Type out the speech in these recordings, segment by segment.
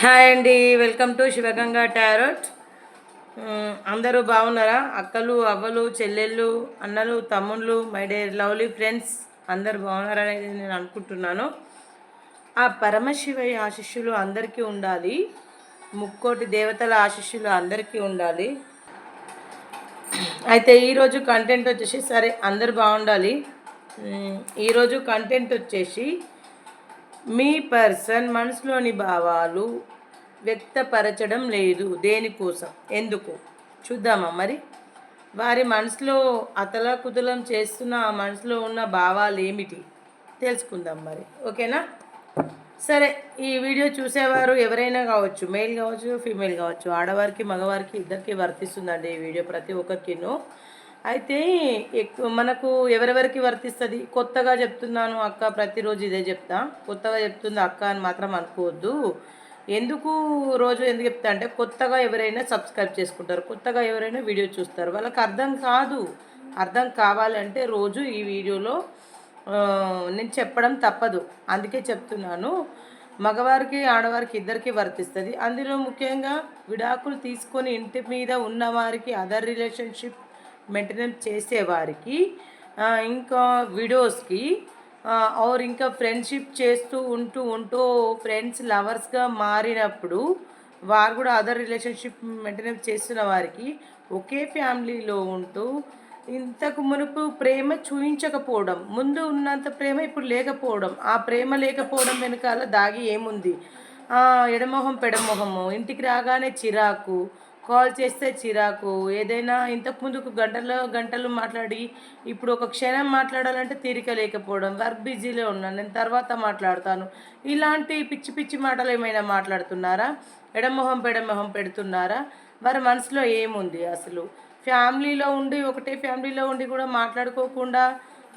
Hi అండి welcome to Shivaganga tarot. అందరూ బాగున్నారా? అక్కలు అవ్వలు చెల్లెళ్ళు అన్నలు తమ్ముళ్ళు మై డియర్ లవ్లీ ఫ్రెండ్స్ అందరు బాగున్నారనేది నేను అనుకుంటున్నాను. ఆ పరమశివయ్య ఆశిష్యులు అందరికీ ఉండాలి. ముక్కోటి దేవతల ఆశిష్యులు అందరికీ ఉండాలి. అయితే ఈరోజు కంటెంట్ వచ్చేసి సరే అందరు బాగుండాలి. ఈరోజు కంటెంట్ వచ్చేసి మీ పర్సన్ మనసులోని భావాలు వ్యక్తపరచడం లేదు దేనికోసం? ఎందుకు? చూద్దామా మరి. వారి మనసులో అతలకుతలం చేస్తున్న ఆ మనసులో ఉన్న భావాలు ఏమిటి? తెలుసుకుందాం మరి. ఓకేనా? సరే ఈ వీడియో చూసేవారు ఎవరైనా కావచ్చు మేల్ కావచ్చు ఫీమేల్ కావచ్చు ఆడవారికి మగవారికి ఇద్దరికి వర్తిస్తుందండి ఈ వీడియో ప్రతి ఒక్కరికిను. అయితే ఎక్కువ మనకు ఎవరెవరికి వర్తిస్తుంది? కొత్తగా చెప్తున్నాను అక్క ప్రతిరోజు ఇదే చెప్తా. కొత్తగా చెప్తుంది అక్క అని మాత్రం అనుకోవద్దు. ఎందుకు రోజు ఎందుకు చెప్తా అంటే కొత్తగా ఎవరైనా సబ్స్క్రైబ్ చేసుకుంటారు. కొత్తగా ఎవరైనా వీడియో చూస్తారు. వాళ్ళకి అర్థం కాదు. అర్థం కావాలంటే రోజు ఈ వీడియోలో నేను చెప్పడం తప్పదు. అందుకే చెప్తున్నాను. మగవారికి ఆడవారికి ఇద్దరికి వర్తిస్తుంది. అందులో ముఖ్యంగా విడాకులు తీసుకొని ఇంటి మీద ఉన్నవారికి అదర్ రిలేషన్షిప్ మెయింటెనెన్స్ చేసేవారికి ఇంకా విడోస్కి ఆర్ ఇంకా ఫ్రెండ్షిప్ చేస్తూ ఉంటూ ఉంటూ ఫ్రెండ్స్ లవర్స్గా మారినప్పుడు వారు కూడా అదర్ రిలేషన్షిప్ మెయింటెనెన్స్ చేస్తున్న వారికి ఒకే ఫ్యామిలీలో ఉంటూ ఇంతకు మునుపు ప్రేమ చూయించకపోవడం ముందు ఉన్నంత ప్రేమ ఇప్పుడు లేకపోవడం ఆ ప్రేమ లేకపోవడం వెనకాల దాగి ఏముంది? ఎడమొహం పెడమొహము ఇంటికి రాగానే చిరాకు కాల్ చేస్తే చిరాకు. ఏదైనా ఇంతకు ముందుకు గంటలు గంటలు మాట్లాడి ఇప్పుడు ఒక క్షణం మాట్లాడాలంటే తీరిక లేకపోవడం. వర్క్ బిజీలో ఉన్నాను నేను తర్వాత మాట్లాడతాను. ఇలాంటి పిచ్చి పిచ్చి మాటలు ఏమైనా మాట్లాడుతున్నారా? ఎడమొహం పెడమొహం పెడుతున్నారా? వారి మనసులో ఏముంది అసలు? ఫ్యామిలీలో ఉండి ఒకటే ఫ్యామిలీలో ఉండి కూడా మాట్లాడుకోకుండా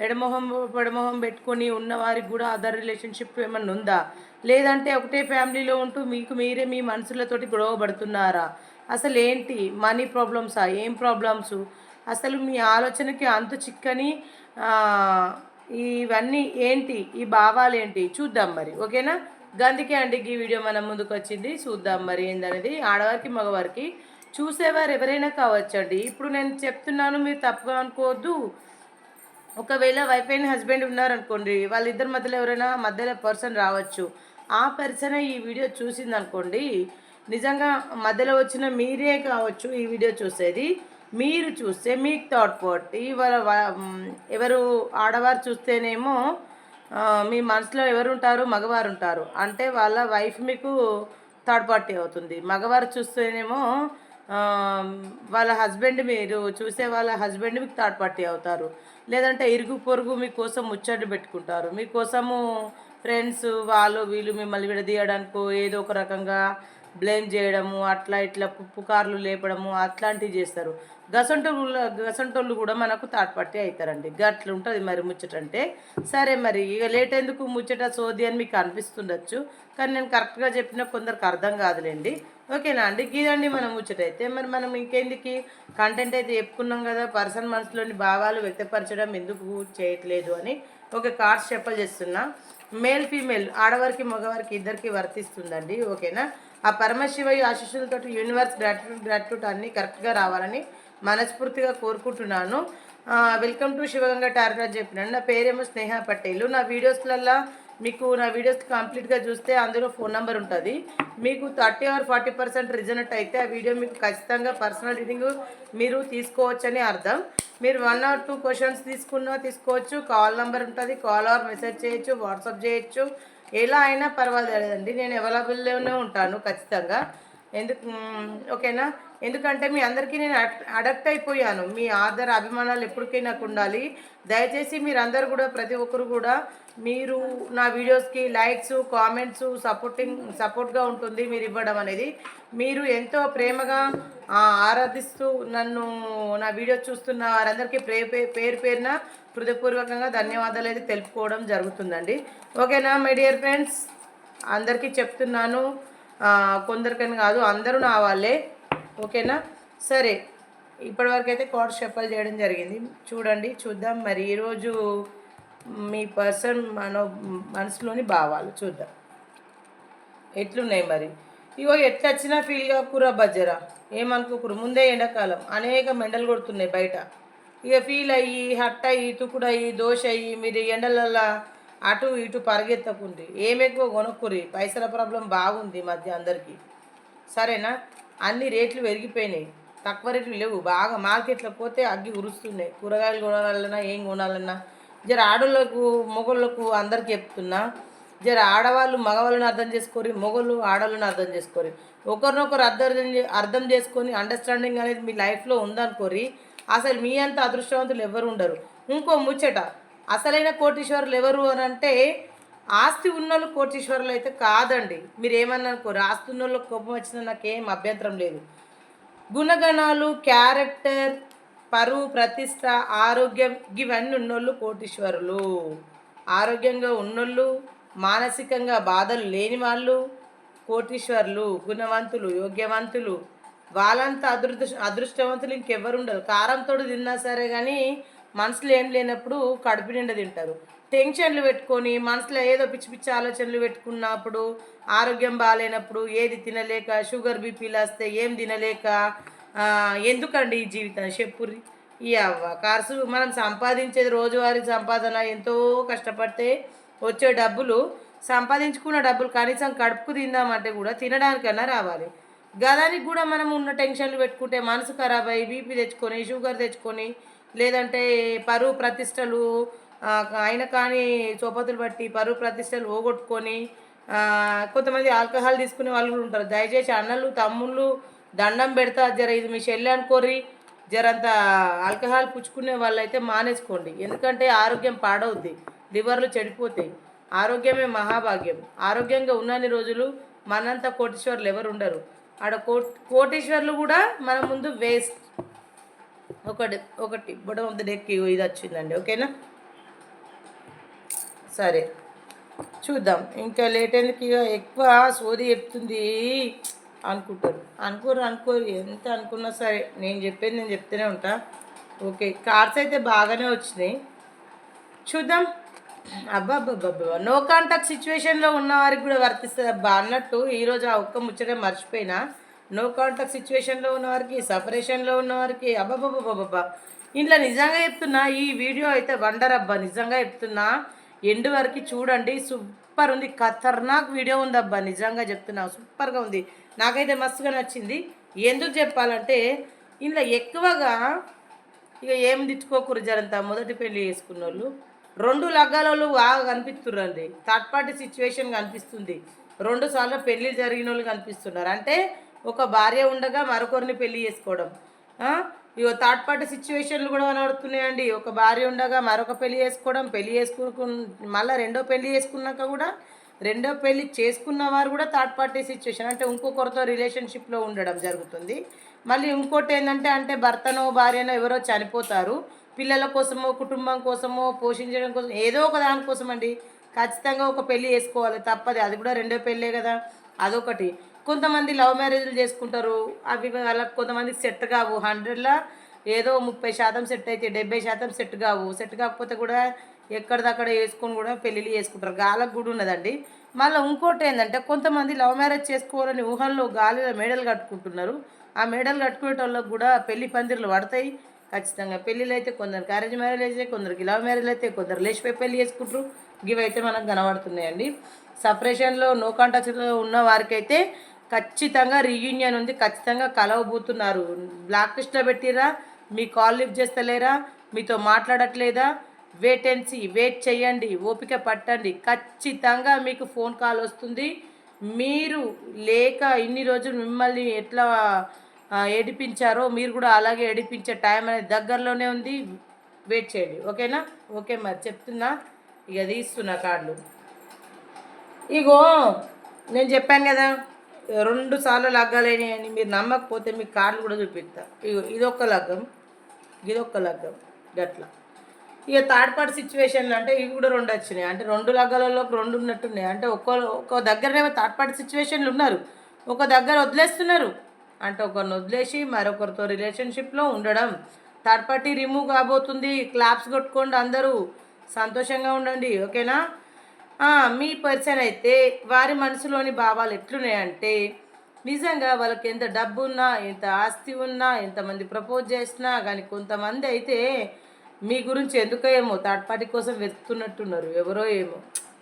ఎడమొహం పెడమొహం పెట్టుకొని ఉన్న వారికి కూడా అదర్ రిలేషన్షిప్ ఏమన్నా ఉందా? లేదంటే ఒకటే ఫ్యామిలీలో ఉంటూ మీకు మీరే మీ మనసులతోటి గొడవ పడుతున్నారా? అసలు ఏంటి మనీ ప్రాబ్లమ్సా? ఏం ప్రాబ్లమ్స్? అసలు మీ ఆలోచనకి అంతు చిక్కని ఇవన్నీ ఏంటి? ఈ భావాలు ఏంటి చూద్దాం మరి. ఓకేనా? గందుకే అండి ఈ వీడియో మన ముందుకు వచ్చింది చూద్దాం మరి ఏందనేది. ఆడవారికి మగవారికి చూసేవారు ఎవరైనా కావచ్చండి. ఇప్పుడు నేను చెప్తున్నాను మీరు తప్పుగా అనుకోవద్దు. ఒకవేళ వైఫ్ అండ్ హస్బెండ్ ఉన్నారనుకోండి వాళ్ళిద్దరి మధ్యలో ఎవరైనా మధ్యలో పర్సన్ రావచ్చు. ఆ పర్సన్ ఈ వీడియో చూసింది అనుకోండి నిజంగా మధ్యలో వచ్చిన మీరే కావచ్చు ఈ వీడియో చూసేది. మీరు చూస్తే మీకు థాట్ పోటీ వాళ్ళ ఎవరు ఆడవారు చూస్తేనేమో మీ మనసులో ఎవరు ఉంటారు మగవారు ఉంటారు అంటే వాళ్ళ వైఫ్ మీకు థర్డ్ పార్టీ అవుతుంది. మగవారు చూస్తేనేమో వాళ్ళ హస్బెండ్ మీరు చూసే వాళ్ళ హస్బెండ్ మీకు థర్డ్ పార్టీ అవుతారు. లేదంటే ఇరుగు పొరుగు మీకోసం ముచ్చట్లు పెట్టుకుంటారు. మీకోసము ఫ్రెండ్స్ వాళ్ళు వీళ్ళు మిమ్మల్ని విడదీయడానికో ఏదో ఒక రకంగా బ్లేమ్ చేయడము అట్లా ఇట్లా పుకార్లు లేపడము అట్లాంటివి చేస్తారు. గసంటోళ్ళు గసంటోళ్ళు కూడా మనకు థర్డ్ పార్టీ అవుతారండి. గట్లు ఉంటుంది మరి ముచ్చట అంటే. సరే మరి ఇక లేట్ ఎందుకు ముచ్చట సోది అని మీకు అనిపిస్తుండొచ్చు. కానీ నేను కరెక్ట్గా చెప్పిన కొందరికి అర్థం కాదులేండి. ఓకేనా అండి? గీదండి మనం ముచ్చట అయితే. మరి మనం ఇంకెందుకు? కంటెంట్ అయితే చెప్పుకున్నాం కదా పర్సన్ మనసులోని భావాలు వ్యక్తపరచడం ఎందుకు చేయట్లేదు అని ఒక కార్డ్స్ చెప్పలు చేస్తున్నా. మేల్ ఫీమేల్ ఆడవారికి మగవారికి ఇద్దరికి వర్తిస్తుందండి. ఓకేనా? ఆ పరమశివయ్య ఆశీస్సులతో యూనివర్స్ గ్రాట్యూడ్ గ్రాట్యూట్ అన్నీ కరెక్ట్గా రావాలని మనస్ఫూర్తిగా కోరుకుంటున్నాను. వెల్కమ్ టు శివగంగా టార్గెట్ చెప్పినాను నా పేరేమో స్నేహ పటేల్. నా వీడియోస్లల్లో మీకు నా వీడియోస్ కంప్లీట్గా చూస్తే అందులో ఫోన్ నెంబర్ ఉంటుంది. మీకు thirty or forty percent resonate అయితే ఆ వీడియో మీకు ఖచ్చితంగా పర్సనల్ రీడింగ్ మీరు తీసుకోవచ్చని అర్థం. మీరు వన్ ఆర్ టూ క్వశ్చన్స్ తీసుకున్నా తీసుకోవచ్చు. కాల్ నెంబర్ ఉంటుంది. కాల్ ఆర్ మెసేజ్ చేయొచ్చు. వాట్సాప్ చేయొచ్చు. ఎలా అయినా పర్వాలేదండి. నేను అవైలబుల్లోనే ఉంటాను ఖచ్చితంగా. ఎందుకు ఓకేనా? ఎందుకంటే మీ అందరికీ నేను అడక్ట్ అయిపోయాను. మీ ఆధార్ అభిమానాలు ఎప్పటికీ నాకు ఉండాలి. దయచేసి మీరందరూ కూడా ప్రతి ఒక్కరు కూడా మీరు నా వీడియోస్కి లైక్స్ కామెంట్స్ సపోర్టింగ్ సపోర్ట్గా ఉంటుంది మీరు ఇవ్వడం అనేది. మీరు ఎంతో ప్రేమగా ఆరాధిస్తూ నన్ను నా వీడియో చూస్తున్న వారందరికీ ప్రే పే- పేరు పేరున హృదయపూర్వకంగా ధన్యవాదాలు అయితే తెలుపుకోవడం జరుగుతుందండి. ఓకేనా మై డియర్ ఫ్రెండ్స్ అందరికీ చెప్తున్నాను. కొందరికని కాదు అందరూ నా వాళ్ళే. ఓకేనా? సరే ఇప్పటివరకు అయితే కోడ్ షఫల్ చేయడం జరిగింది. చూడండి చూద్దాం. మరి ఈరోజు మీ పర్సన్ మన మనసులోని భావాలు చూద్దాం. ఎట్లున్నాయి మరి? ఇగో ఎట్లా వచ్చినా ఫీల్ కాకురా బజ్జరా? ఏమనుకోకురు ముందే ఎండాకాలం. అనేక మెండలు కొడుతున్నాయి బయట. ఇక ఫీల్ అయ్యి హట్ అయ్యి తుకుడయ్యి దోశ అయ్యి మీరు ఎండలల్లా అటు ఇటు పరిగెత్తకుంటే ఏమెక్కువ ఎక్కువ కొనుక్కురి పైసల ప్రాబ్లం బాగుంది మధ్య అందరికీ. సరేనా? అన్ని రేట్లు పెరిగిపోయినాయి. తక్కువ రేట్లు లేవు. బాగా మార్కెట్లో పోతే అగ్గి ఉరుస్తున్నాయి. కూరగాయలు కొనాలన్నా ఏం కొనాలన్నా. జర ఆడోళ్ళకు మొగోళ్ళకు అందరికి చెప్తున్నా. జర ఆడవాళ్ళు మగవాళ్ళని అర్థం చేసుకోరి మొగోళ్ళు ఆడవాళ్ళని అర్థం చేసుకోరి ఒకరినొకరు అర్థం చే- అర్థం చేసుకొని అండర్స్టాండింగ్ అనేది మీ లైఫ్లో ఉందనుకోరి అసలు మీ అంత అదృష్టవంతులు ఎవరు ఉండరు. ఇంకో ముచ్చట. అసలైన కోటీశ్వరులు ఎవరు అని అంటే ఆస్తి ఉన్నోళ్ళు కోటీశ్వరులు అయితే కాదండి. మీరు ఏమన్నా అనుకోరు ఆస్తి ఉన్నోళ్ళు కోపం వచ్చినా నాకేం అభ్యంతరం లేదు. గుణగణాలు క్యారెక్టర్ పరువు ప్రతిష్ట ఆరోగ్యం ఇవన్నీ ఉన్నోళ్ళు కోటీశ్వరులు. ఆరోగ్యంగా ఉన్నోళ్ళు మానసికంగా బాధలు లేని వాళ్ళు కోటీశ్వరులు గుణవంతులు యోగ్యవంతులు. వాళ్ళంతా అదృష్ట అదృష్టవంతులు ఇంకెవ్వరు ఉండరు. కారంతో తిన్నా సరే కానీ మనసులో ఏం లేనప్పుడు కడుపు నిండా తింటారు. టెన్షన్లు పెట్టుకొని మనసులో ఏదో పిచ్చి పిచ్చి ఆలోచనలు పెట్టుకున్నప్పుడు ఆరోగ్యం బాగాలేనప్పుడు ఏది తినలేక షుగర్ బీపీలు వస్తే ఏం తినలేక ఎందుకండి ఈ జీవితం చెప్పుర్రి? ఈ అవ్వ కార్సు మనం సంపాదించేది రోజువారీ సంపాదన ఎంతో కష్టపడితే వచ్చే డబ్బులు సంపాదించుకున్న డబ్బులు కనీసం కడుపుకు తిందామంటే కూడా తినడానికన్నా రావాలి. గదానికి కూడా మనం ఉన్న టెన్షన్లు పెట్టుకుంటే మనసు ఖరాబ్ అయ్యి బీపీ తెచ్చుకొని షుగర్ తెచ్చుకొని లేదంటే పరువు ప్రతిష్టలు ఆ, అయిన కానీ చోపతులు బట్టి పరువు ప్రతిష్టలు పోగొట్టుకొని కొంతమంది ఆల్కహాల్ తీసుకునే వాళ్ళు కూడా ఉంటారు. దయచేసి అన్నలు తమ్ముళ్ళు దండం పెడతా. జర ఇది మీ చెల్లి అనుకోరి జరంత ఆల్కహాల్ పుచ్చుకునే వాళ్ళైతే మానేసుకోండి. ఎందుకంటే ఆరోగ్యం పాడవుద్ది. లివర్లు చెడిపోతాయి. ఆరోగ్యమే మహాభాగ్యం. ఆరోగ్యంగా ఉన్నన్ని రోజులు మనంత కోటీశ్వర్లు ఎవరు ఉండరు. ఆడ కోటీశ్వర్లు కూడా మన ముందు వేస్ట్. ఒకటి ఒకటి. బుడం ఆఫ్ ద డెక్ ఇది వచ్చిందండి. ఓకేనా? సరే. చూద్దాం. ఇంకా లేట్ ఎందుకు ఎక్కువ సోది చెప్తుంది అనుకుంటారు. అనుకోరు అనుకోరు. ఎంత అనుకున్నా సరే. నేను చెప్పేది నేను చెప్తూనే ఉంటా. ఓకే. కార్స్ అయితే బాగానే వచ్చినాయి. చూద్దాం. అబ్బాబ్బాబ్బా నో కాంటాక్ట్ సిచ్యువేషన్లో ఉన్న వారికి కూడా వర్తిస్తుంది అబ్బా. అన్నట్టు ఈరోజు ఆ ఒక్క ముచ్చటే మర్చిపోయినా. నో కాంటాక్ట్ సిచ్యువేషన్లో ఉన్నవారికి సపరేషన్లో ఉన్నవారికి అబ్బబ్బబ్బబ్బబ్బా ఇంట్లో నిజంగా చెప్తున్నా ఈ వీడియో అయితే వండర్ అబ్బా. నిజంగా చెప్తున్నా ఎండ్ వరకు చూడండి. సూపర్ ఉంది. ఖతర్నాక్ వీడియో ఉంది అబ్బా నిజంగా చెప్తున్నా సూపర్గా ఉంది. నాకైతే మస్తుగా నచ్చింది. ఎందుకు చెప్పాలంటే ఇంట్లో ఎక్కువగా ఇక ఏం తిట్టుకోకూరు జరంతా మొదటి పెళ్ళి చేసుకున్న వాళ్ళు రెండు లగ్గాలలో బాగా కనిపిస్తుర్రండి. థర్డ్ పార్టీ సిచ్యువేషన్ కనిపిస్తుంది. రెండు సార్లు పెళ్ళి జరిగిన వాళ్ళు కనిపిస్తున్నారు. అంటే ఒక భార్య ఉండగా మరొకరిని పెళ్ళి చేసుకోవడం. ఇగో థర్డ్ పార్టీ సిచ్యువేషన్లు కూడా కనబడుతున్నాయండి ఒక భార్య ఉండగా మరొక పెళ్ళి చేసుకోవడం పెళ్ళి చేసుకు మళ్ళీ రెండో పెళ్ళి చేసుకున్నాక కూడా రెండో పెళ్ళి చేసుకున్న వారు కూడా థర్డ్ పార్టీ సిచ్యువేషన్. అంటే ఇంకొకరితో రిలేషన్షిప్లో ఉండడం జరుగుతుంది. మళ్ళీ ఇంకోటి ఏంటంటే అంటే భర్తనో భార్యనో ఎవరో చనిపోతారు. పిల్లల కోసమో కుటుంబం కోసమో పోషించడం కోసం ఏదో ఒక దానికోసం అండి ఖచ్చితంగా ఒక పెళ్ళి చేసుకోవాలి. తప్పది. అది కూడా రెండో పెళ్ళే కదా. అదొకటి. కొంతమంది లవ్ మ్యారేజ్లు చేసుకుంటారు. అవి అలా కొంతమంది సెట్ కావు. హండ్రెడ్లో ఏదో ముప్పై శాతం సెట్ అయితే డెబ్బై శాతం సెట్ కావు. సెట్ కాకపోతే కూడా ఎక్కడిదక్కడ వేసుకొని కూడా పెళ్ళిళ్ళు చేసుకుంటారు. గాలకు కూడా ఉన్నదండి. మళ్ళీ ఇంకోటి ఏంటంటే కొంతమంది లవ్ మ్యారేజ్ చేసుకోవాలని ఊహల్లో గాలిలో మేడలు కట్టుకుంటున్నారు. ఆ మేడలు కట్టుకునే వాళ్ళకి కూడా పెళ్ళి పందిర్లు పడతాయి. ఖచ్చితంగా పెళ్ళిళ్ళు అయితే కొందరు క్యారేజ్ మ్యారేజ్ అయితే కొందరికి లవ్ మ్యారేజ్ అయితే కొందరు లేచిపోయి పెళ్ళి చేసుకుంటారు. ఇవి అయితే మనకు కనబడుతున్నాయండి. సపరేషన్లో నో కాంటాక్ట్లో ఉన్న వారికైతే ఖచ్చితంగా రీయూనియన్ ఉంది ఖచ్చితంగా కలవబోతున్నారు. బ్లాక్ లిస్ట్లో పెట్టిరా మీ కాల్ లిఫ్ట్ చేస్తలేరా మీతో మాట్లాడట్లేదా? వెయిట్ అండ్ వెయిట్ చేయండి ఓపిక పట్టండి. ఖచ్చితంగా మీకు ఫోన్ కాల్ వస్తుంది. మీరు లేక ఇన్ని రోజులు మిమ్మల్ని ఎట్లా ఏడిపించారో మీరు కూడా అలాగే ఏడిపించే టైం అనేది దగ్గరలోనే ఉంది. వెయిట్ చేయండి ఓకేనా? ఓకే మరి చెప్తున్నా. ఇక తీస్తున్నా కార్డులు. ఇగో నేను చెప్పాను కదా. రెండు సార్లు లగ్గాలేని అని మీరు నమ్మకపోతే మీకు కార్లు కూడా చూపిస్తా. ఇగో ఇదొక్క లగ్గం ఇదొక్క లగ్గం గట్లా. ఇక థర్డ్ పార్టీ సిచ్యువేషన్లు అంటే ఇవి కూడా రెండు వచ్చినాయి. అంటే రెండు లగ్గాలలో రెండు ఉన్నట్టున్నాయి. అంటే ఒక్కో ఒక్కో దగ్గరనేమో థర్డ్ పార్టీ సిచ్యువేషన్లు ఉన్నారు. ఒక దగ్గర వదిలేస్తున్నారు. అంటే ఒకరిని వదిలేసి మరొకరితో రిలేషన్షిప్లో ఉండడం. థర్డ్ పార్టీ రిమూవ్ కాబోతుంది. క్లాప్స్ కొట్టుకోండి అందరూ. సంతోషంగా ఉండండి. ఓకేనా? మీ పర్సన్ అయితే వారి మనసులోని భావాలు ఎట్లున్నాయంటే నిజంగా వాళ్ళకి ఎంత డబ్బు ఉన్నా ఎంత ఆస్తి ఉన్నా ఎంతమంది ప్రపోజ్ చేసినా కానీ కొంతమంది అయితే మీ గురించి ఎందుకో ఏమో థర్డ్ పార్టీ కోసం వెతుకుతున్నట్టున్నారు ఎవరో ఏమో.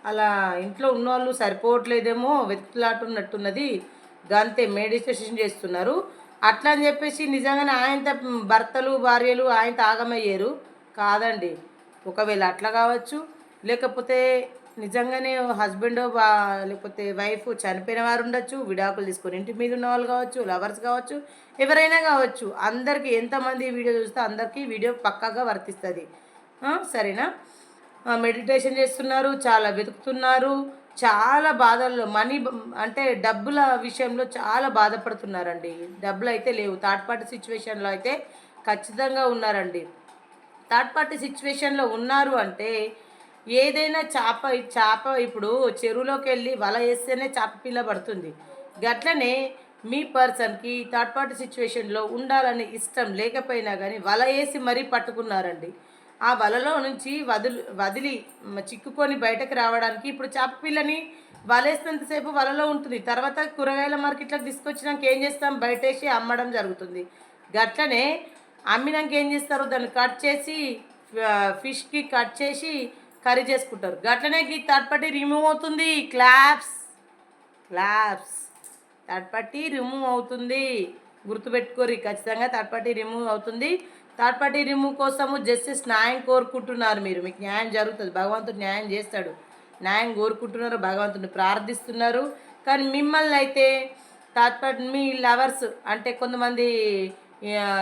అలా ఇంట్లో ఉన్నవాళ్ళు సరిపోవట్లేదేమో వెతుకులాటున్నట్టున్నది గంతే మెడిటేషన్ చేస్తున్నారు. అట్లా అని చెప్పేసి నిజంగానే ఆయన భర్తలు భార్యలు ఆయన ఆగమయ్యారు కాదండి. ఒకవేళ అట్లా కావచ్చు లేకపోతే నిజంగానే హస్బెండ్ లేకపోతే వైఫ్ చనిపోయిన వారు ఉండొచ్చు విడాకులు తీసుకొని ఇంటి మీద ఉన్న వాళ్ళు కావచ్చు లవర్స్ కావచ్చు ఎవరైనా కావచ్చు అందరికీ ఎంతమంది వీడియో చూస్తే అందరికీ వీడియో పక్కాగా వర్తిస్తుంది. సరేనా? మెడిటేషన్ చేస్తున్నారు చాలా వెతుకుతున్నారు చాలా బాధల్లో మనీ అంటే డబ్బుల విషయంలో చాలా బాధపడుతున్నారండి. డబ్బులు అయితే లేవు థర్డ్ పార్టీ సిచ్యువేషన్లో అయితే ఖచ్చితంగా ఉన్నారండి. థర్డ్ పార్టీ సిచ్యువేషన్లో ఉన్నారు అంటే ఏదైనా చేప చేప ఇప్పుడు చెరువులోకి వెళ్ళి వల వేస్తేనే చేప పిల్ల పడుతుంది. గట్లనే మీ పర్సన్కి థర్డ్ పార్టీ సిచ్యువేషన్లో ఉండాలని ఇష్టం లేకపోయినా కానీ వల వేసి మరీ పట్టుకున్నారండి. ఆ వలలో నుంచి వదిలి వదిలి చిక్కుకొని బయటకు రావడానికి ఇప్పుడు చేప పిల్లని వలేసినంతసేపు వలలో ఉంటుంది. తర్వాత కూరగాయల మార్కెట్లోకి తీసుకొచ్చినాక ఏం చేస్తాం? బయటేసి అమ్మడం జరుగుతుంది. గట్లనే అమ్మినాక ఏం చేస్తారు? దాన్ని కట్ చేసి ఫిష్కి కట్ చేసి కర్రీ చేసుకుంటారు. గట్లనే ఈ థర్డ్ పార్టీ రిమూవ్ అవుతుంది. Claps claps third party remove అవుతుంది. గుర్తుపెట్టుకోరు ఖచ్చితంగా థర్డ్ పార్టీ రిమూవ్ అవుతుంది. థర్డ్ పార్టీ రిమూవ్ కోసము జస్టిస్ న్యాయం కోరుకుంటున్నారు మీరు. మీకు న్యాయం జరుగుతుంది. భగవంతుడు న్యాయం చేస్తాడు. న్యాయం కోరుకుంటున్నారు. భగవంతుడిని ప్రార్థిస్తున్నారు. కానీ మిమ్మల్ని అయితే థర్డ్ పార్టీ మీ లవర్స్ అంటే కొంతమంది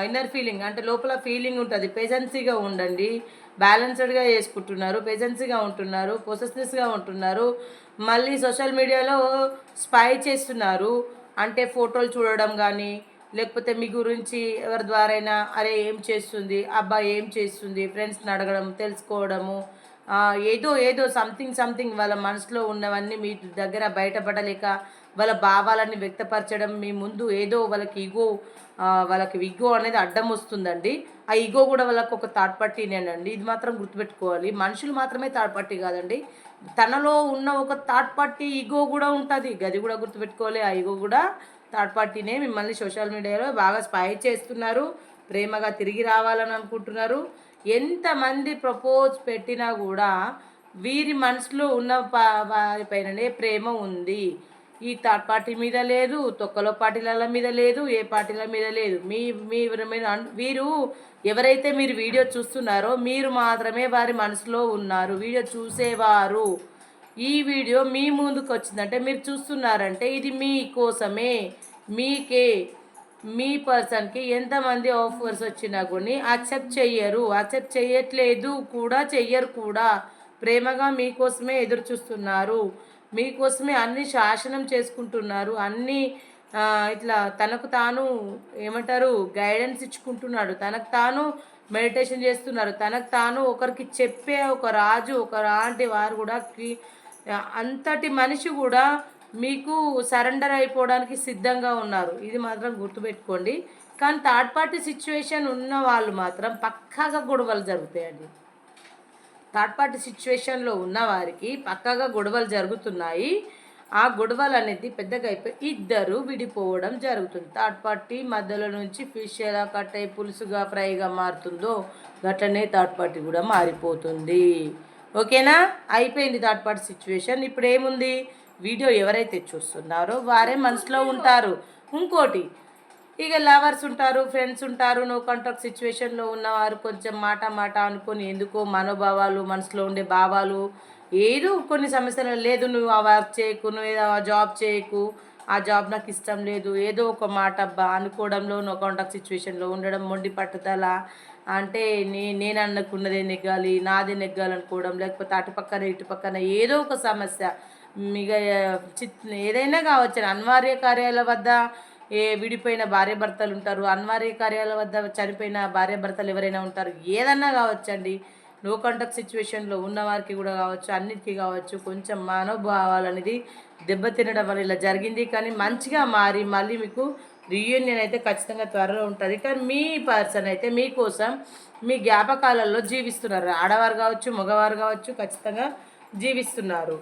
ఇన్నర్ ఫీలింగ్ అంటే లోపల ఫీలింగ్ ఉంటుంది. పేజెన్సీగా ఉండండి. బ్యాలెన్స్డ్గా చేసుకుంటున్నారు పెజెన్సీగా ఉంటున్నారు పొసెస్నెస్గా ఉంటున్నారు. మళ్ళీ సోషల్ మీడియాలో స్పై చేస్తున్నారు. అంటే ఫోటోలు చూడడం కానీ లేకపోతే మీ గురించి ఎవరి ద్వారైనా అరే ఏం చేస్తుంది? అబ్బాయి ఏం చేస్తుంది? ఫ్రెండ్స్ని అడగడం తెలుసుకోవడము ఏదో ఏదో సంథింగ్ సంథింగ్ వాళ్ళ మనసులో ఉన్నవన్నీ మీ దగ్గర బయటపడలేక వాళ్ళ భావాలని వ్యక్తపరచడం మీ ముందు ఏదో వాళ్ళకి ఈగో వాళ్ళకి ఈగో అనేది అడ్డం వస్తుందండి. ఆ ఈగో కూడా వాళ్ళకి ఒక థర్డ్ పార్టీనేనండి ఇది మాత్రం గుర్తుపెట్టుకోవాలి. మనుషులు మాత్రమే థర్డ్ పార్టీ కాదండి. తనలో ఉన్న ఒక థర్డ్ పార్టీ ఈగో కూడా ఉంటుంది. గది కూడా గుర్తుపెట్టుకోవాలి. ఆ ఈగో కూడా థర్డ్ పార్టీనే మిమ్మల్ని సోషల్ మీడియాలో బాగా స్పై చేస్తున్నారు. ప్రేమగా తిరిగి రావాలని అనుకుంటున్నారు. ఎంతమంది ప్రపోజ్ పెట్టినా కూడా వీరి మనసులో ఉన్న ప- వారిపైననే ప్రేమ ఉంది. ఈ థర్డ్ పార్టీ మీద లేదు తొక్కలో పార్టీల మీద లేదు ఏ పార్టీల మీద లేదు. మీ మీ మీద వీరు ఎవరైతే మీరు వీడియో చూస్తున్నారో మీరు మాత్రమే వారి మనసులో ఉన్నారు. వీడియో చూసేవారు. ఈ వీడియో మీ ముందుకు వచ్చిందంటే మీరు చూస్తున్నారంటే ఇది మీ కోసమే. మీకే మీ పర్సన్కి ఎంతమంది ఆఫర్స్ వచ్చినా కొన్ని యాక్సెప్ట్ చెయ్యరు. యాక్సెప్ట్ చేయట్లేదు కూడా చెయ్యరు కూడా. ప్రేమగా మీకోసమే ఎదురు చూస్తున్నారు మీకోసమే అన్ని శాసనం చేసుకుంటున్నారు అన్ని ఇట్లా తనకు తాను ఏమంటారు గైడెన్స్ ఇచ్చుకుంటున్నాడు. తనకు తాను మెడిటేషన్ చేస్తున్నారు. తనకు తాను ఒకరికి చెప్పే ఒక రాజు ఒక లాంటి వారు కూడా అంతటి మనిషి కూడా మీకు సరెండర్ అయిపోవడానికి సిద్ధంగా ఉన్నారు. ఇది మాత్రం గుర్తుపెట్టుకోండి. కానీ థర్డ్ పార్టీ సిచ్యువేషన్ ఉన్న వాళ్ళు మాత్రం పక్కాగా గొడవలు జరుగుతాయండి. థర్డ్ పార్టీ సిచ్యువేషన్లో ఉన్న వారికి పక్కగా గొడవలు జరుగుతున్నాయి. ఆ గొడవలు అనేది పెద్దగా అయిపోయి ఇద్దరు విడిపోవడం జరుగుతుంది. థర్డ్ పార్టీ మధ్యలో నుంచి ఫిష్ ఎలా కట్ అయి పులుసుగా ఫ్రైగా మారుతుందో గట్లనే థర్డ్ పార్టీ కూడా మారిపోతుంది. ఓకేనా? అయిపోయింది థర్డ్ పార్టీ సిచ్యువేషన్. ఇప్పుడు ఏముంది వీడియో ఎవరైతే చూస్తున్నారో వారే మనసులో ఉంటారు. ఇంకోటి ఇక లవర్స్ ఉంటారు ఫ్రెండ్స్ ఉంటారు. నో కాంట్రాక్ట్ సిచ్యువేషన్లో ఉన్నవారు కొంచెం మాట మాట అనుకొని ఎందుకో మనోభావాలు మనసులో ఉండే భావాలు ఏదో కొన్ని సమస్యలు లేదు. నువ్వు ఆ వర్క్ చేయకు నువ్వు ఏదో ఆ జాబ్ చేయకు. ఆ జాబ్ నాకు ఇష్టం లేదు. ఏదో ఒక మాట అబ్బా అనుకోవడంలో నో కాంటాక్ట్ సిచ్యువేషన్లో ఉండడం మొండి పట్టుదల అంటే నే నేను అనుకున్నదే నెగ్గాలి నాదే నెగ్గాలనుకోవడం లేకపోతే అటుపక్కన ఇటుపక్కన ఏదో ఒక సమస్య మిగ చిత్ ఏదైనా కావచ్చు. అనివార్య కార్యాల వద్ద ఏ విడిపోయిన భార్య భర్తలు ఉంటారు అన్వారీ కార్యాల వద్ద చనిపోయిన భార్య భర్తలు ఎవరైనా ఉంటారు ఏదన్నా కావచ్చండి. నో కాంటాక్ట్ సిచ్యువేషన్లో ఉన్నవారికి కూడా కావచ్చు అన్నిటికీ కావచ్చు. కొంచెం మనోభావాలు అనేది దెబ్బతినడం వల్ల ఇలా జరిగింది. కానీ మంచిగా మారి మళ్ళీ మీకు రీయూనియన్ అయితే ఖచ్చితంగా త్వరలో ఉంటుంది. కానీ మీ పర్సన్ అయితే మీకోసం మీ జ్ఞాపకాలలో జీవిస్తున్నారు. ఆడవారు కావచ్చు మగవారు కావచ్చు ఖచ్చితంగా జీవిస్తున్నారు.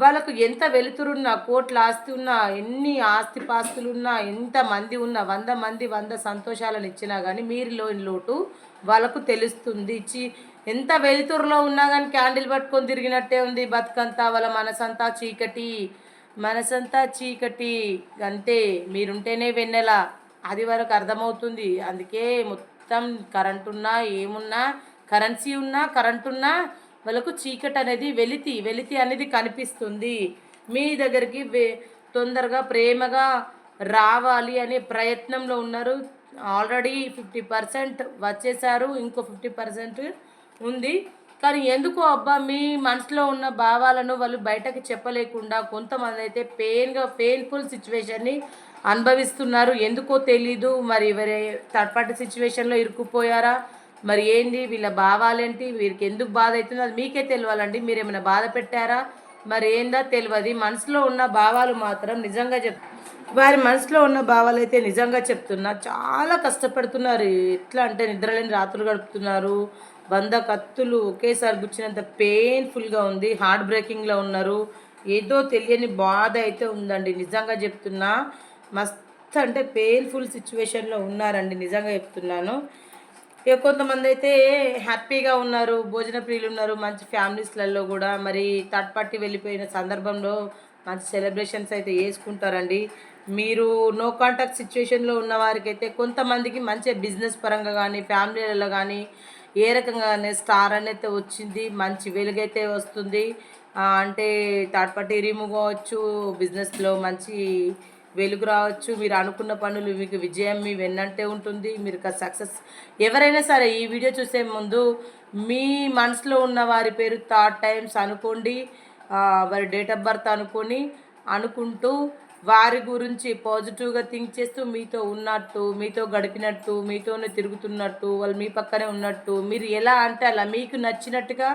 వాళ్ళకు ఎంత వెలుతురున్నా కోట్ల ఆస్తి ఉన్నా ఎన్ని ఆస్తి పాస్తులు ఉన్నా ఎంత మంది ఉన్నా వంద మంది వంద సంతోషాలను ఇచ్చినా కానీ మీరులోని లోటు వాళ్ళకు తెలుస్తుంది. చి ఎంత వెలుతురులో ఉన్నా కానీ క్యాండిల్ పట్టుకొని తిరిగినట్టే ఉంది బతుకంతా. వాళ్ళ మనసంతా చీకటి మనసంతా చీకటి అంతే మీరుంటేనే వెన్నెల. అది వరకు అర్థమవుతుంది. అందుకే మొత్తం కరెంట్ ఉన్నా ఏమున్నా కరెన్సీ ఉన్నా కరెంట్ ఉన్నా వాళ్ళకు చీకటి అనేది వెలితి వెలితి అనేది కనిపిస్తుంది. మీ దగ్గరికి తొందరగా ప్రేమగా రావాలి అనే ప్రయత్నంలో ఉన్నారు. ఆల్రెడీ ఫిఫ్టీ పర్సెంట్ వచ్చేసారు ఇంకో ఫిఫ్టీ పర్సెంట్ ఉంది. కానీ ఎందుకో అబ్బా మీ మనసులో ఉన్న భావాలను వాళ్ళు బయటకు చెప్పలేకుండా కొంతమంది అయితే పెయిన్గా పెయిన్ఫుల్ సిచ్యువేషన్ని అనుభవిస్తున్నారు. ఎందుకో తెలీదు. మరి ఎవరి థర్డ్ పార్టీ సిచ్యువేషన్లో ఇరుక్కుపోయారా? మరి ఏంది వీళ్ళ భావాలేంటి? వీరికి ఎందుకు బాధ అవుతుందో? అది మీకే తెలియాలండి మీరు ఏమైనా బాధ పెట్టారా? మరి ఏందో తెలియదు మనసులో ఉన్న భావాలు మాత్రం నిజంగా చెప్ వారి మనసులో ఉన్న భావాలు అయితే నిజంగా చెప్తున్నా. చాలా కష్టపడుతున్నారు. ఎట్లా అంటే నిద్రలేని రాత్రులు గడుపుతున్నారు. వంద కత్తులు ఒకేసారి గుచ్చినంత పెయిన్ఫుల్గా ఉంది. హార్ట్ బ్రేకింగ్లో ఉన్నారు. ఏదో తెలియని బాధ అయితే ఉందండి. నిజంగా చెప్తున్నా. మస్త్ అంటే పెయిన్ఫుల్ సిచ్యువేషన్లో ఉన్నారండి. నిజంగా చెప్తున్నాను. ఇక కొంతమంది అయితే హ్యాపీగా ఉన్నారు భోజన ప్రియులు ఉన్నారు మంచి ఫ్యామిలీస్లలో కూడా. మరి థర్డ్ పార్టీ వెళ్ళిపోయిన సందర్భంలో మంచి సెలబ్రేషన్స్ అయితే చేసుకుంటారండి. మీరు నో కాంటాక్ట్ సిచ్యువేషన్లో ఉన్న వారికి అయితే కొంతమందికి మంచి బిజినెస్ పరంగా కానీ ఫ్యామిలీలలో కానీ ఏ రకంగానే స్టార్ అనేది వచ్చింది మంచి వెలుగైతే వస్తుంది. అంటే థర్డ్ పార్టీ రిమూవ్ కావచ్చు బిజినెస్లో మంచి వెలుగు రావచ్చు. మీరు అనుకున్న పనులు మీకు విజయం మీ వెన్నంటే ఉంటుంది. మీరు సక్సెస్. ఎవరైనా సరే ఈ వీడియో చూసే ముందు మీ మనసులో ఉన్న వారి పేరు థర్డ్ టైమ్స్ అనుకోండి. వారి డేట్ ఆఫ్ బర్త్ అనుకొని అనుకుంటూ వారి గురించి పాజిటివ్గా థింక్ చేస్తూ మీతో ఉన్నట్టు మీతో గడిపినట్టు మీతోనే తిరుగుతున్నట్టు వాళ్ళు మీ పక్కనే ఉన్నట్టు మీరు ఎలా అంటే అలా మీకు నచ్చినట్టుగా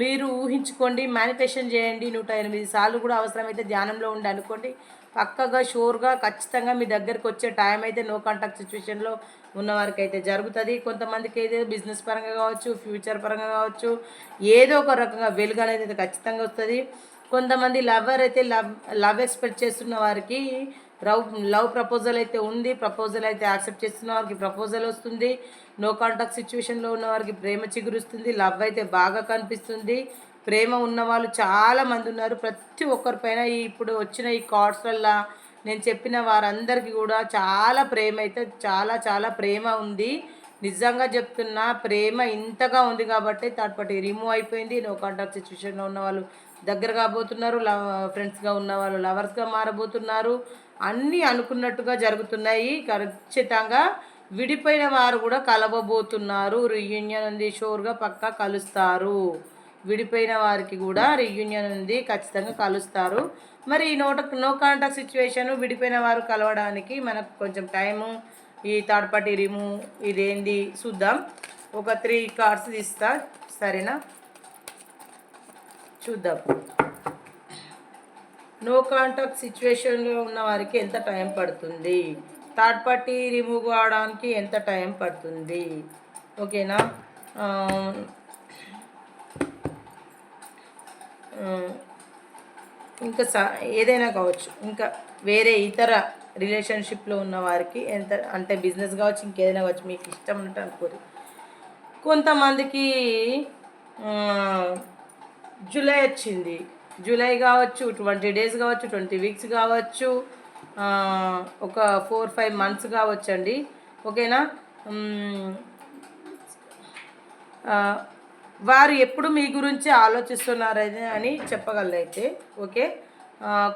మీరు ఊహించుకోండి. మేనిఫెస్టేషన్ చేయండి. నూట ఎనిమిది సార్లు కూడా అవసరమైతే ధ్యానంలో ఉండి అనుకోండి. పక్కగా షూర్గా ఖచ్చితంగా మీ దగ్గరికి వచ్చే టైం అయితే నో కాంటాక్ట్ సిచ్యువేషన్లో ఉన్న వారికి అయితే జరుగుతుంది. కొంతమందికి అయితే బిజినెస్ పరంగా కావచ్చు ఫ్యూచర్ పరంగా కావచ్చు ఏదో ఒక రకంగా వెలుగు అనేది అయితే ఖచ్చితంగా వస్తుంది. కొంతమంది లవర్ అయితే లవ్ లవ్ ఎక్స్పెక్ట్ చేస్తున్న వారికి లవ్ లవ్ ప్రపోజల్ అయితే ఉంది ప్రపోజల్ అయితే యాక్సెప్ట్ చేస్తున్న వారికి ప్రపోజల్ వస్తుంది. నో కాంటాక్ట్ సిచ్యువేషన్లో ఉన్న వారికి ప్రేమ చిగురుస్తుంది లవ్ అయితే బాగా కనిపిస్తుంది. ప్రేమ ఉన్న వాళ్ళు చాలా మంది ఉన్నారు. ప్రతి ఒక్కరిపైన పైన ఇప్పుడు వచ్చిన ఈ కార్డ్స్ వల్ల నేను చెప్పిన వారందరికీ కూడా చాలా ప్రేమ అయితే చాలా చాలా ప్రేమ ఉంది. నిజంగా చెప్తున్నా ప్రేమ ఇంతగా ఉంది కాబట్టి థర్డ్ పార్టీ రిమూవ్ అయిపోయింది. నో కాంటాక్ట్ సిచ్యువేషన్లో ఉన్న వాళ్ళు దగ్గర కాబోతున్నారు లవ్ ఫ్రెండ్స్గా ఉన్న వాళ్ళు లవర్స్గా మారబోతున్నారు. అన్నీ అనుకున్నట్టుగా జరుగుతున్నాయి. ఖచ్చితంగా విడిపోయిన వారు కూడా కలవబోతున్నారు. రీయూనియన్ ఉంది షోర్గా పక్కా కలుస్తారు. విడిపోయిన వారికి కూడా రీయూనియన్ ఉంది ఖచ్చితంగా కలుస్తారు. మరి ఈ నోట నో కాంటాక్ట్ సిచ్యువేషన్ విడిపోయిన వారు కలవడానికి మనకు కొంచెం టైము ఈ థర్డ్ పార్టీ రిమూవ్ ఇదేంది చూద్దాం. ఒక త్రీ కార్డ్స్ తీస్తా సరేనా? చూద్దాం. నో కాంటాక్ట్ సిచ్యువేషన్లో ఉన్న వారికి ఎంత టైం పడుతుంది? థర్డ్ పార్టీ రిమూవ్ కావడానికి ఎంత టైం పడుతుంది? ఓకేనా ఆ, ఆ, ఇంకా సా ఏదైనా కావచ్చు. ఇంకా వేరే ఇతర రిలేషన్షిప్లో ఉన్న వారికి ఎంత అంటే బిజినెస్ కావచ్చు ఇంకేదైనా కావచ్చు మీకు ఇష్టం ఉన్నట్టు అనుకోరు. కొంతమందికి జూలై వచ్చింది. జూలై కావచ్చు ట్వంటీ డేస్ కావచ్చు ట్వంటీ వీక్స్ కావచ్చు ఒక ఫోర్ ఫైవ్ మంత్స్ కావచ్చు అండి ఓకేనా వారు ఎప్పుడు మీ గురించి ఆలోచిస్తున్నారని అని చెప్పగలరైతే ఓకే?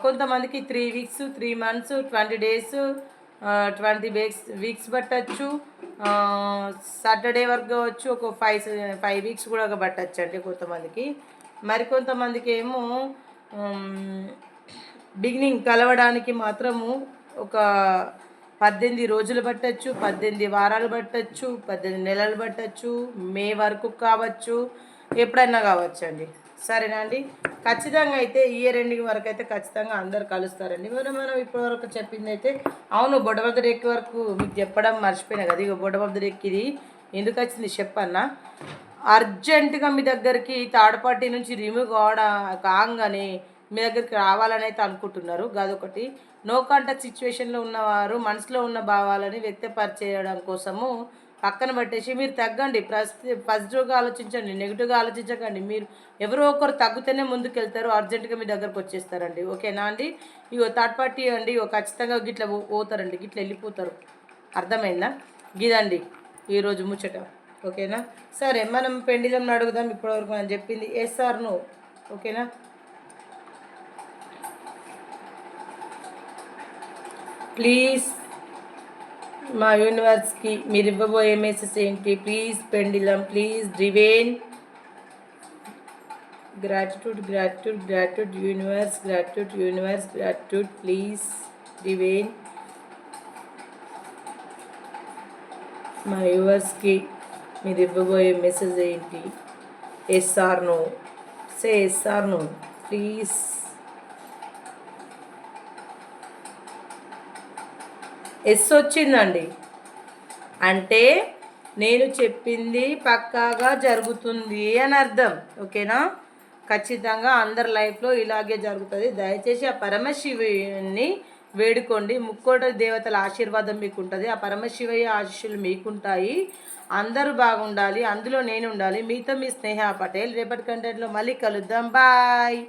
కొంతమందికి three weeks three months twenty days twenty weeks weeks పట్టచ్చు. సాటర్డే వరకు కావచ్చు ఒక ఫైవ్ ఫైవ్ వీక్స్ కూడా పట్టచ్చు అండి కొంతమందికి. మరికొంతమందికి ఏమో బిగినింగ్ కలవడానికి మాత్రము ఒక పద్దెనిమిది రోజులు పట్టచ్చు పద్దెనిమిది వారాలు పట్టచ్చు పద్దెనిమిది నెలలు పట్టచ్చు మే వరకు కావచ్చు ఎప్పుడైనా కావచ్చు అండి సరేనా అండి? ఖచ్చితంగా అయితే ఇయర్ ఎండింగ్ వరకు అయితే ఖచ్చితంగా అందరు కలుస్తారండి. మరి మనం ఇప్పటివరకు చెప్పింది అయితే అవును బొడబద్ద రేక్ వరకు మీకు చెప్పడం మర్చిపోయినా కదా ఇక బొడబద్ద రెక్కిది ఎందుకు వచ్చింది? చెప్పన్నా. అర్జెంటుగా మీ దగ్గరికి థర్డ్ పార్టీ నుంచి రిమూవ్ కావడం కాగానే మీ దగ్గరికి రావాలని అయితే అనుకుంటున్నారు. అదొకటి నో కాంటాక్ట్ సిచ్యువేషన్లో ఉన్నవారు మనసులో ఉన్న భావాలని వ్యక్తపరిచేయడం కోసము పక్కన పట్టేసి మీరు తగ్గండి ఫస్ట్ పాజిటివ్గా ఆలోచించండి నెగిటివ్గా ఆలోచించకండి. మీరు ఎవరో ఒకరు తగ్గుతూనే ముందుకు వెళ్తారు అర్జెంటుగా మీ దగ్గరకు వచ్చేస్తారండి. ఓకేనా అండి? ఇగో థర్డ్ పార్టీ అండి ఇగో ఖచ్చితంగా గిట్ల పో- పోతారండి గిట్ల వెళ్ళిపోతారు. అర్థమైందా? గిదండి ఈరోజు ముచ్చట. ఓకేనా? సరే మనం పెండిలం అడుగుదాం ఇప్పటివరకు మనం చెప్పింది. ఎస్ నో ఓకేనా? ప్లీజ్ మా యూనివర్స్కి మీరు ఇవ్వబోయే మెసేజ్ ఏంటి please pendulum please divine gratitude gratitude gratitude universe gratitude universe gratitude please divine మా వ్యూవర్స్కి మీరు ఇవ్వబోయే మెసేజ్ ఏంటి yes or no say yes or no please yes వచ్చిందండి. అంటే నేను చెప్పింది పక్కాగా జరుగుతుంది అని అర్థం. ఓకేనా? ఖచ్చితంగా అందరి లైఫ్లో ఇలాగే జరుగుతుంది. దయచేసి ఆ పరమశివుని వేడుకోండి. ముక్కోట దేవతల ఆశీర్వాదం మీకు ఉంటుంది ఆ పరమశివయ్య ఆశీస్సులు మీకుంటాయి. అందరూ బాగుండాలి. అందులో నేను ఉండాలి. మీతో మీ స్నేహ పటేల్. రేపటి కంటెంట్లో మళ్ళీ కలుద్దాం. బాయ్.